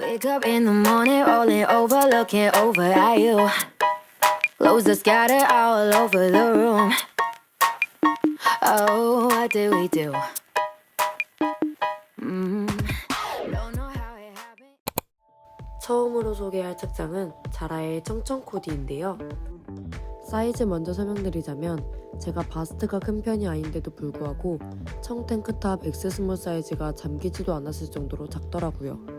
Wake up in the morning, rolling over, looking over at you. Clothes are scattered all over the room. Oh, what did we do? Mm. Don't know how it happened. 처음으로 소개할 책장은 자라의 청청 코디인데요. 사이즈 먼저 설명드리자면 제가 바스트가 큰 편이 아닌데도 불구하고 청 탱크탑 X 스몰 사이즈가 잠기지도 않았을 정도로 작더라고요.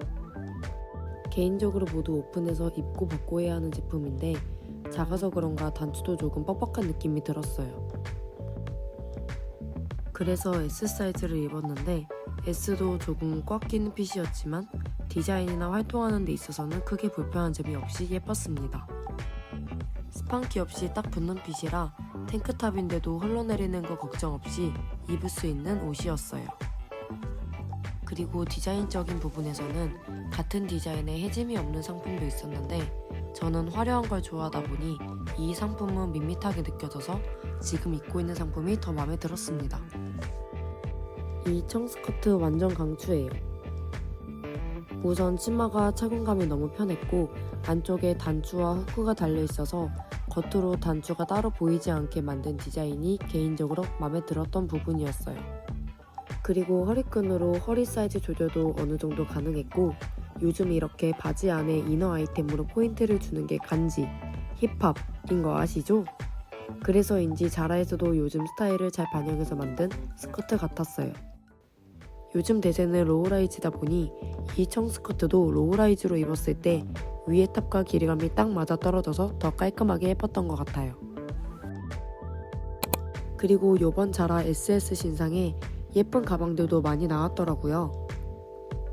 개인적으로 모두 오픈해서 입고 벗고 해야 하는 제품인데 작아서 그런가 단추도 조금 뻑뻑한 느낌이 들었어요. 그래서 S 사이즈를 입었는데 S도 조금 꽉 끼는 핏이었지만 디자인이나 활동하는 데 있어서는 크게 불편한 점이 없이 예뻤습니다. 스판키 없이 딱 붙는 핏이라 탱크탑인데도 흘러내리는 거 걱정 없이 입을 수 있는 옷이었어요. 그리고 디자인적인 부분에서는 같은 디자인에 해짐이 없는 상품도 있었는데 저는 화려한 걸 좋아하다 보니 이 상품은 밋밋하게 느껴져서 지금 입고 있는 상품이 더 마음에 들었습니다. 이 청스커트 완전 강추예요. 우선 치마가 착용감이 너무 편했고 안쪽에 단추와 후크가 달려 있어서 겉으로 단추가 따로 보이지 않게 만든 디자인이 개인적으로 마음에 들었던 부분이었어요. 그리고 허리끈으로 허리 사이즈 조절도 어느 정도 가능했고 요즘 이렇게 바지 안에 이너 아이템으로 포인트를 주는 게 간지, 힙합인 거 아시죠? 그래서인지 자라에서도 요즘 스타일을 잘 반영해서 만든 스커트 같았어요. 요즘 대세는 로우라이즈다 보니 이 청스커트도 로우라이즈로 입었을 때 위에 탑과 길이감이 딱 맞아 떨어져서 더 깔끔하게 예뻤던 것 같아요. 그리고 요번 자라 SS 신상에 예쁜 가방들도 많이 나왔더라고요.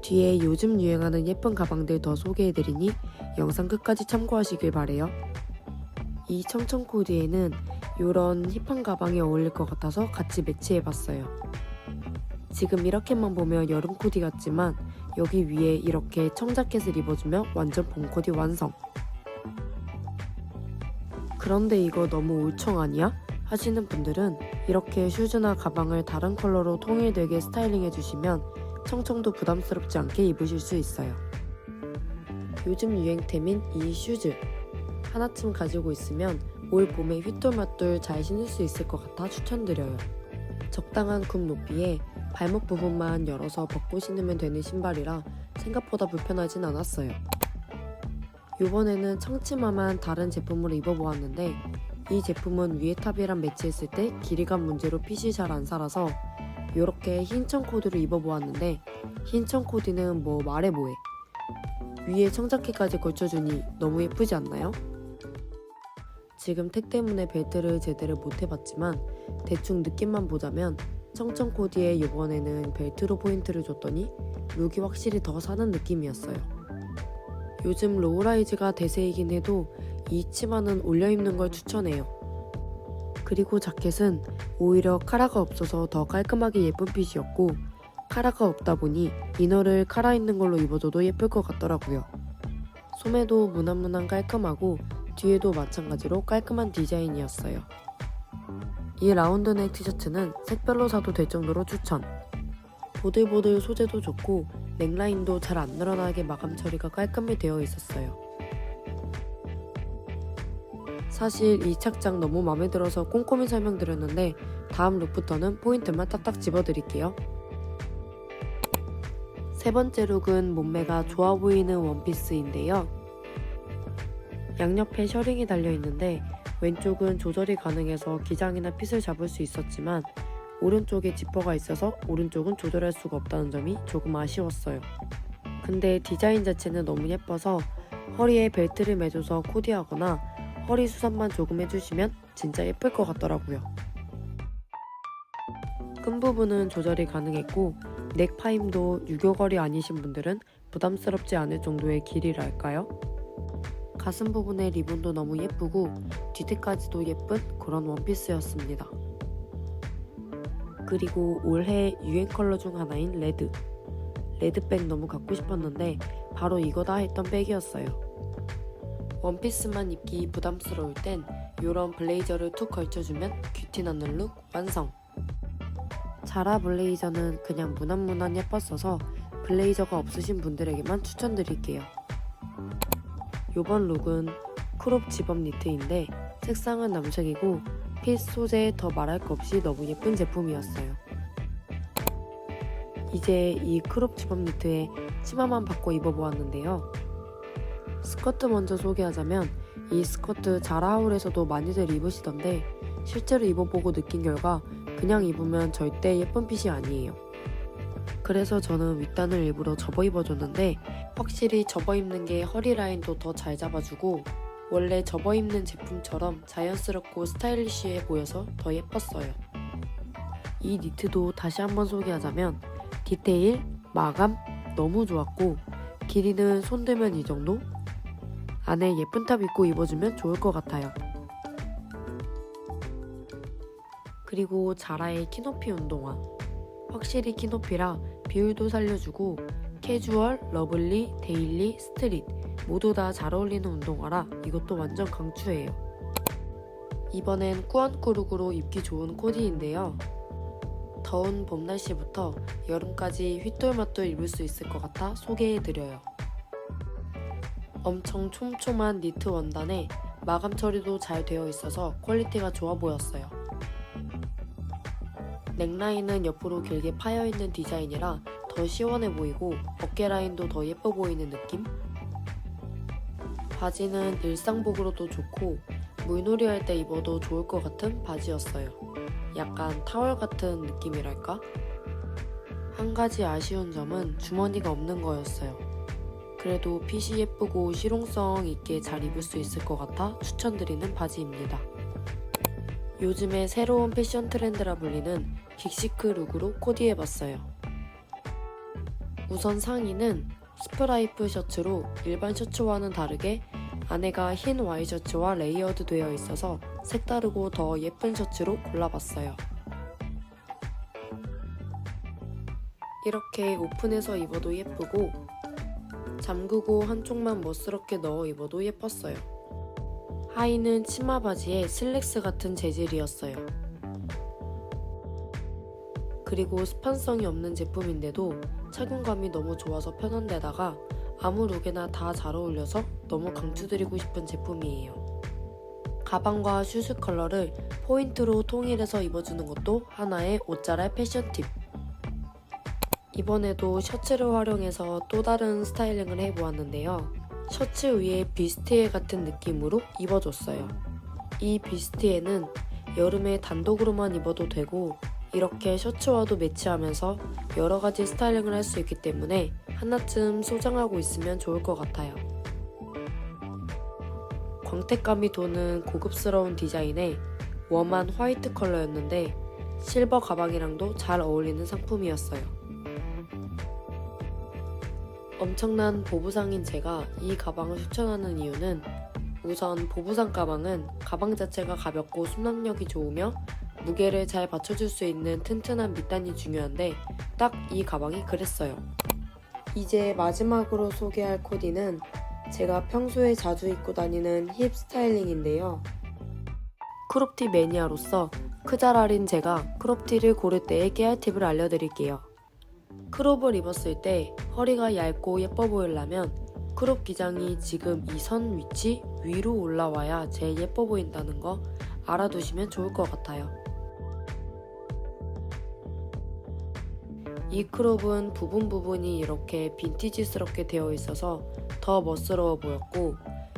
뒤에 요즘 유행하는 예쁜 가방들 더 소개해드리니 영상 끝까지 참고하시길 바래요. 이 청청 코디에는 이런 힙한 가방이 어울릴 것 같아서 같이 매치해봤어요. 지금 이렇게만 보면 여름 코디 같지만 여기 위에 이렇게 청자켓을 입어주면 완전 봄 코디 완성. 그런데 이거 너무 울청 아니야? 하시는 분들은 이렇게 슈즈나 가방을 다른 컬러로 통일되게 스타일링 해 주시면 청청도 부담스럽지 않게 입으실 수 있어요. 요즘 유행템인 이 슈즈. 하나쯤 가지고 있으면 올 봄에 휘뚤마뚤 잘 신을 수 있을 것 같아 추천드려요. 적당한 굽 높이에 발목 부분만 열어서 벗고 신으면 되는 신발이라 생각보다 불편하진 않았어요. 이번에는 청치마만 다른 제품으로 입어보았는데 이 제품은 위에 탑이랑 매치했을 때 길이감 문제로 핏이 잘 안 살아서 이렇게 흰 청 코디로 입어보았는데 흰 청 코디는 뭐 말해 뭐해 위에 청자켓까지 걸쳐주니 너무 예쁘지 않나요? 지금 택 때문에 벨트를 제대로 못 해봤지만 대충 느낌만 보자면 청청 코디에 이번에는 벨트로 포인트를 줬더니 룩이 확실히 더 사는 느낌이었어요. 요즘 로우라이즈가 대세이긴 해도 이 치마는 올려 입는 걸 추천해요. 그리고 자켓은 오히려 카라가 없어서 더 깔끔하게 예쁜 핏이었고 카라가 없다 보니 이너를 카라 있는 걸로 입어줘도 예쁠 것 같더라고요. 소매도 무난무난 깔끔하고 뒤에도 마찬가지로 깔끔한 디자인이었어요. 이 라운드넥 티셔츠는 색별로 사도 될 정도로 추천. 보들보들 소재도 좋고 넥라인도 잘 안 늘어나게 마감 처리가 깔끔히 되어 있었어요. 사실 이 착장 너무 마음에 들어서 꼼꼼히 설명드렸는데 다음 룩부터는 포인트만 딱딱 집어드릴게요. 세 번째 룩은 몸매가 좋아 보이는 원피스인데요. 양옆에 셔링이 달려 있는데 왼쪽은 조절이 가능해서 기장이나 핏을 잡을 수 있었지만 오른쪽에 지퍼가 있어서 오른쪽은 조절할 수가 없다는 점이 조금 아쉬웠어요. 근데 디자인 자체는 너무 예뻐서 허리에 벨트를 매줘서 코디하거나 허리 수선만 조금 해주시면 진짜 예쁠 것 같더라고요. 끈 부분은 조절이 가능했고 넥 파임도 유교걸이 아니신 분들은 부담스럽지 않을 정도의 길이랄까요? 가슴 부분의 리본도 너무 예쁘고 뒤태까지도 예쁜 그런 원피스였습니다. 그리고 올해 유행 컬러 중 하나인 레드. 레드백 너무 갖고 싶었는데 바로 이거다 했던 백이었어요. 원피스만 입기 부담스러울 땐 이런 블레이저를 툭 걸쳐주면 큐티 나는 룩 완성! 자라 블레이저는 그냥 무난무난 예뻤어서 블레이저가 없으신 분들에게만 추천드릴게요. 이번 룩은 크롭 집업 니트인데 색상은 남색이고 핏 소재 더 말할 것 없이 너무 예쁜 제품이었어요. 이제 이 크롭 집업 니트에 치마만 바꿔 입어보았는데요. 스커트 먼저 소개하자면 이 스커트 자라하울에서도 많이들 입으시던데 실제로 입어보고 느낀 결과 그냥 입으면 절대 예쁜 핏이 아니에요. 그래서 저는 윗단을 일부러 접어 입어줬는데 확실히 접어 입는 게 허리 라인도 더 잘 잡아주고 원래 접어 입는 제품처럼 자연스럽고 스타일리시해 보여서 더 예뻤어요. 이 니트도 다시 한번 소개하자면 디테일, 마감 너무 좋았고 길이는 손대면 이 정도? 안에 예쁜 탑 입고 입어주면 좋을 것 같아요. 그리고 자라의 키높이 운동화. 확실히 키높이라 비율도 살려주고 캐주얼, 러블리, 데일리, 스트릿 모두 다 잘 어울리는 운동화라 이것도 완전 강추해요. 이번엔 꾸안꾸룩으로 입기 좋은 코디인데요. 더운 봄 날씨부터 여름까지 휘뚤마뚤 입을 수 있을 것 같아 소개해드려요. 엄청 촘촘한 니트 원단에 마감 처리도 잘 되어 있어서 퀄리티가 좋아 보였어요. 넥라인은 옆으로 길게 파여 있는 디자인이라 더 시원해 보이고 어깨 라인도 더 예뻐 보이는 느낌? 바지는 일상복으로도 좋고 물놀이 할 때 입어도 좋을 것 같은 바지였어요. 약간 타월 같은 느낌이랄까? 한 가지 아쉬운 점은 주머니가 없는 거였어요. 그래도 핏이 예쁘고 실용성 있게 잘 입을 수 있을 것 같아 추천드리는 바지입니다. 요즘에 새로운 패션 트렌드라 불리는 긱시크 룩으로 코디해봤어요. 우선 상의는 스프라이프 셔츠로 일반 셔츠와는 다르게 안에가 흰 와이셔츠와 레이어드 되어 있어서 색다르고 더 예쁜 셔츠로 골라봤어요. 이렇게 오픈해서 입어도 예쁘고 잠그고 한쪽만 멋스럽게 넣어 입어도 예뻤어요. 하의는 치마 바지에 슬랙스 같은 재질이었어요. 그리고 스판성이 없는 제품인데도 착용감이 너무 좋아서 편한 데다가 아무 룩에나 다 잘 어울려서 너무 강추드리고 싶은 제품이에요. 가방과 슈즈 컬러를 포인트로 통일해서 입어주는 것도 하나의 옷자랄 패션 팁. 이번에도 셔츠를 활용해서 또 다른 스타일링을 해보았는데요. 셔츠 위에 비스티에 같은 느낌으로 입어줬어요. 이 비스티에는 여름에 단독으로만 입어도 되고 이렇게 셔츠와도 매치하면서 여러 가지 스타일링을 할 수 있기 때문에 하나쯤 소장하고 있으면 좋을 것 같아요. 광택감이 도는 고급스러운 디자인의 웜한 화이트 컬러였는데 실버 가방이랑도 잘 어울리는 상품이었어요. 엄청난 보부상인 제가 이 가방을 추천하는 이유는 우선 보부상 가방은 가방 자체가 가볍고 수납력이 좋으며 무게를 잘 받쳐줄 수 있는 튼튼한 밑단이 중요한데 딱 이 가방이 그랬어요. 이제 마지막으로 소개할 코디는 제가 평소에 자주 입고 다니는 힙 스타일링인데요. 크롭티 매니아로서 크자랄인 제가 크롭티를 고를 때의 깨알 팁을 알려드릴게요. 크롭을 입었을 때 허리가 얇고 예뻐 보이려면 크롭 기장이 지금 이 선 위치 위로 올라와야 제일 예뻐 보인다는 거 알아두시면 좋을 것 같아요. 이 크롭은 부분 부분이 이렇게 빈티지스럽게 되어 있어서 더 멋스러워 보였고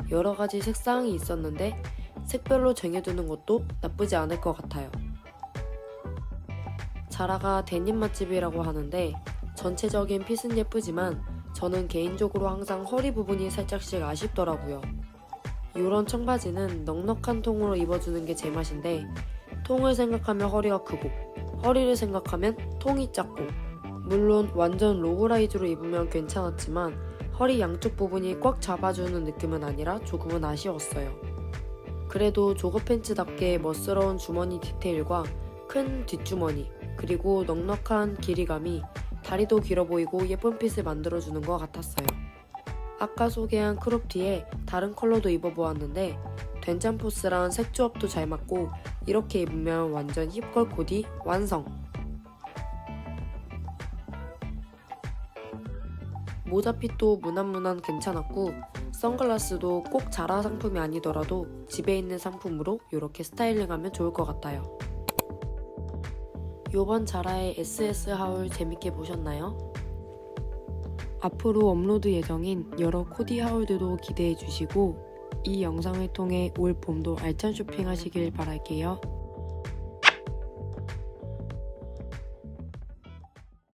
여러 가지 색상이 있었는데 색별로 정해두는 것도 나쁘지 않을 것 같아요. 자라가 데님 맛집이라고 하는데 전체적인 핏은 예쁘지만 저는 개인적으로 항상 허리 부분이 살짝씩 아쉽더라고요. 이런 청바지는 넉넉한 통으로 입어주는 게 제 맛인데 통을 생각하면 허리가 크고 허리를 생각하면 통이 작고 물론 완전 로우라이즈로 입으면 괜찮았지만 허리 양쪽 부분이 꽉 잡아주는 느낌은 아니라 조금은 아쉬웠어요. 그래도 조거 팬츠답게 멋스러운 주머니 디테일과 큰 뒷주머니 그리고 넉넉한 길이감이 다리도 길어 보이고 예쁜 핏을 만들어주는 것 같았어요. 아까 소개한 크롭 티에 다른 컬러도 입어보았는데 된장 포스랑 색 조합도 잘 맞고 이렇게 입으면 완전 힙걸 코디 완성! 모자 핏도 무난무난 괜찮았고 선글라스도 꼭 자라 상품이 아니더라도 집에 있는 상품으로 이렇게 스타일링하면 좋을 것 같아요. 요번 자라의 SS 하울 재밌게 보셨나요? 앞으로 업로드 예정인 여러 코디 하울들도 기대해 주시고 이 영상을 통해 올 봄도 알찬 쇼핑하시길 바랄게요.